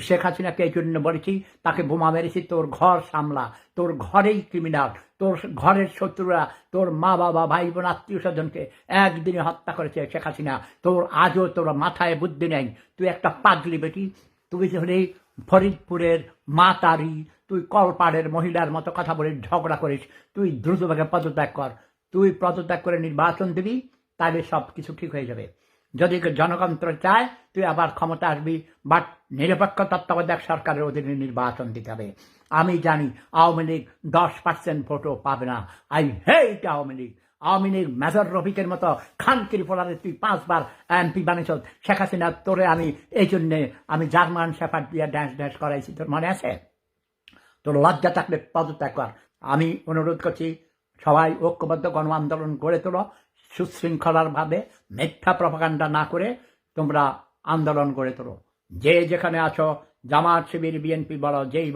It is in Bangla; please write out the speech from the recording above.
শেখ হাসিনাকে এই জন্য বলেছি, তাকে বোমা মেরেছি, তোর ঘর সামলা, তোর ঘরেই ক্রিমিনাল তোর ঘরের শত্রুরা, তোর মা বাবা, ভাই বোন, আত্মীয় স্বজনকে একদিনে হত্যা করেছে শেখ হাসিনা। তোর আজও তোর মাথায় বুদ্ধি নেই। তুই একটা পাগলি বেটি। তুই হলে ফরিদপুরের মাতারি, তুই কলপাড়ের মহিলার মতো কথা বলে ঝগড়া করিস, তুই দ্রুতভাবে পদত্যাগ কর। তুই পদত্যাগ করে নির্বাচন দিবি, তাহলে সব কিছু ঠিক হয়ে যাবে। যদি জনগণতন্ত্র চায়, তুই আবার ক্ষমতা আসবি বাট নিরপেক্ষ তত্ত্বাবধায়ক সরকারের অধীনে নির্বাচন দিতে হবে। আমি জানি আওয়ামী লীগ দশ পার্সেন্ট ভোটও পাবে না। I hate Awami League. Awami League major রফিকের মতো খান ফোলারে তুই পাঁচবার এমপি বানিয়েছ শেখ হাসিনা, তোরে আমি এই জন্যে আমি জার্মান শেফার্ড দিয়ে ড্যান্স ড্যান্স করাইছি, তোর মনে আছে? তোর লজ্জা থাকলে পদত্যাগ কর। আমি অনুরোধ করছি, সবাই ঐক্যবদ্ধ গণ আন্দোলন গড়ে তোলো। সুশৃঙ্খলার ভাবে মিথ্যা প্রভাকাণ্ডা না করে তোমরা আন্দোলন গড়ে তোলো। যে যেখানে আছো, জামাত শিবির, বিএনপি বলো, যেই